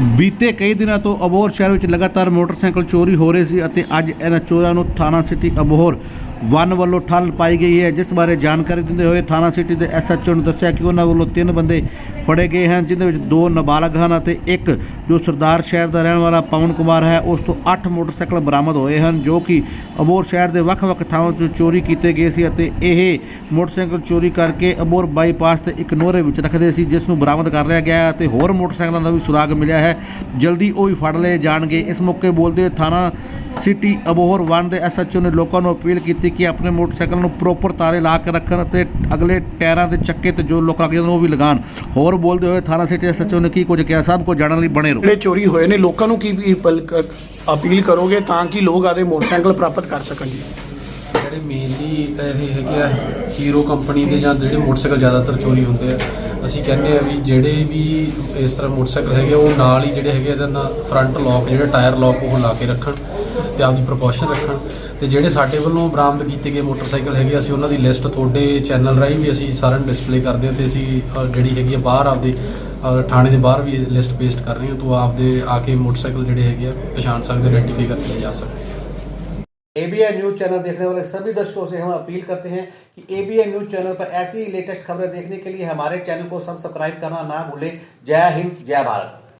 ਬੀਤੇ ਕਈ ਦਿਨਾਂ ਤੋਂ ਅਬੋਹਰ ਸ਼ਹਿਰ ਵਿੱਚ ਲਗਾਤਾਰ ਮੋਟਰਸਾਈਕਲ ਚੋਰੀ ਹੋ ਰਹੇ ਸੀ ਅਤੇ ਅੱਜ ਇਹਨਾਂ ਚੋਰਾਂ ਨੂੰ ਥਾਣਾ ਸਿਟੀ ਅਬੋਹਰ ਵਨ ਵੱਲੋਂ ਠੱਲ ਪਾਈ ਗਈ ਹੈ, ਜਿਸ ਬਾਰੇ ਜਾਣਕਾਰੀ ਦਿੰਦੇ ਹੋਏ ਥਾਣਾ ਸਿਟੀ ਦੇ ਐਸਐਚਓ ਨੇ ਦੱਸਿਆ ਕਿ ਉਹਨਾਂ ਵੱਲੋਂ ਤਿੰਨ ਬੰਦੇ ਫੜੇ ਗਏ ਹਨ ਜਿਨ੍ਹਾਂ ਵਿੱਚ ਦੋ ਨਾਬਾਲਗ ਹਨ ਅਤੇ ਇੱਕ ਜੋ ਸਰਦਾਰ ਸ਼ਹਿਰ ਦਾ ਰਹਿਣ ਵਾਲਾ ਪਵਨ ਕੁਮਾਰ ਹੈ, ਉਸ ਤੋਂ 8 ਮੋਟਰਸਾਈਕਲ ਬਰਾਮਦ ਹੋਏ ਹਨ, ਜੋ ਕਿ ਅਬੋਹਰ ਸ਼ਹਿਰ ਦੇ ਵੱਖ-ਵੱਖ ਥਾਵਾਂ 'ਚੋਂ ਚੋਰੀ ਕੀਤੇ ਗਏ ਸੀ ਅਤੇ ਇਹ ਮੋਟਰਸਾਈਕਲ ਚੋਰੀ ਕਰਕੇ ਅਬੋਹਰ ਬਾਈਪਾਸ ਤੇ ਇੱਕ ਨੋਰੇ ਵਿੱਚ ਰੱਖਦੇ ਸੀ, ਜਿਸ ਨੂੰ ਬਰਾਮਦ ਕਰ ਲਿਆ ਗਿਆ ਹੈ ਅਤੇ ਹੋਰ ਮੋਟਰਸਾਈਕਲਾਂ ਦਾ ਵੀ ਸੁਰਾਗ ਮਿਲਿਆ ਹੈ। ਜਲਦੀ ਉਹ ਵੀ ਫੜ ਲਏ ਜਾਣਗੇ। ਇਸ ਮੌਕੇ ਬੋਲਦੇ ਹੋਏ ਥਾਣਾ ਸਿਟੀ ਅਬੋਹਰ ਵਨ ਦੇ ਐਸਐਚਓ ਨੇ ਲੋਕਾਂ ਨੂੰ ਅਪੀਲ ਕੀਤੀ ਕਿ ਆਪਣੇ ਮੋਟਰਸਾਈਕਲ ਨੂੰ ਪ੍ਰੋਪਰ ਤਾਰੇ ਲਾ ਕੇ ਰੱਖਣ ਅਤੇ ਅਗਲੇ ਟਾਇਰਾਂ ਦੇ ਚੱਕੇ ਤੇ ਜੋ ਲੋਕ ਲੱਗ ਜਾਂਦੇ ਉਹ ਵੀ ਲਗਾਉਣ। ਹੋਰ ਬੋਲਦੇ ਹੋਏ ਥਾਣਾ ਸਿਟੀ ਐਸਐਚਓ ਨੇ ਕੀ ਕੁਝ ਕਿਹਾ? ਸਭ ਕੁਝ ਜਾਣਨ ਲਈ ਬਣੇ ਰਹੋ। ਜਿਹੜੇ ਚੋਰੀ ਹੋਏ ਨੇ ਲੋਕਾਂ ਨੂੰ ਕੀ ਅਪੀਲ ਕ- ਕਰੋਗੇ ਤਾਂ ਕਿ ਲੋਕ ਆਦੇ ਮੋਟਰਸਾਈਕਲ ਪ੍ਰਾਪਤ ਕਰ ਸਕਣ ਜੀ? ਜਿਹੜੇ ਮੇਨਲੀ ਇਹ ਹੈਗੇ ਆ ਹੀਰੋ ਕੰਪਨੀ ਦੇ ਜਾਂ ਜਿਹੜੇ ਮੋਟਰਸਾਈਕਲ ਜ਼ਿਆਦਾਤਰ ਚੋਰੀ ਹੁੰਦੇ ਆ ਅਸੀਂ ਕਹਿੰਦੇ ਆ ਵੀ ਜਿਹੜੇ ਵੀ ਇਸ ਤਰ੍ਹਾਂ ਮੋਟਰਸਾਈਕਲ ਹੈਗੇ ਆ, ਉਹ ਨਾਲ ਹੀ ਜਿਹੜੇ ਹੈਗੇ ਇਹਦਾ ਨਾਲ ਫਰੰਟ ਲੌਕ ਜਿਹੜਾ ਟਾਇਰ ਲੌਕ ਉਹ ਲਾ ਕੇ ਰੱਖਣ। ਤੇ ਆਪਦੀ ਪ੍ਰੋਪੋਰਸ਼ਨ ਰੱਖਣ ਤੇ ਜਿਹੜੇ ਸਾਡੇ ਵੱਲੋਂ ਬਰਾਮਦ ਕੀਤੇ ਗਏ ਮੋਟਰਸਾਈਕਲ ਹੈਗੇ ਆ, ਅਸੀਂ ਉਹਨਾਂ ਦੀ ਲਿਸਟ ਤੁਹਾਡੇ ਚੈਨਲ ਰਾਹੀਂ ਵੀ ਅਸੀਂ ਸਾਰਿਆਂ ਨੂੰ ਡਿਸਪਲੇ ਕਰਦੇ ਹਾਂ ਤੇ ਅਸੀਂ ਅ, ਜਿਹੜੀ ਹੈਗੀ ਆ ਬਾਹਰ ਆਪਦੇ ਅ, ਥਾਣੇ ਦੇ ਬਾਹਰ ਵੀ ਲਿਸਟ ਪੇਸਟ ਕਰ ਰਹੇ ਹਾਂ ਤੋਂ ਆਪਦੇ ਆ ਕੇ ਮੋਟਰਸਾਈਕਲ ਜਿਹੜੇ ਹੈਗੇ ਆ ਪਛਾਣ ਸਕਦੇ ਆਇਡੈਂਟੀਫਾਈ ਕਰਕੇ ਲੈ ਜਾ ਸਕਦੇ एबीएन न्यूज चैनल देखने वाले सभी दर्शकों से हम अपील करते हैं कि एबीएन न्यूज चैनल पर ऐसी ही लेटेस्ट खबरें देखने के लिए हमारे चैनल को सब्सक्राइब करना ना भूलें जय हिंद जय भारत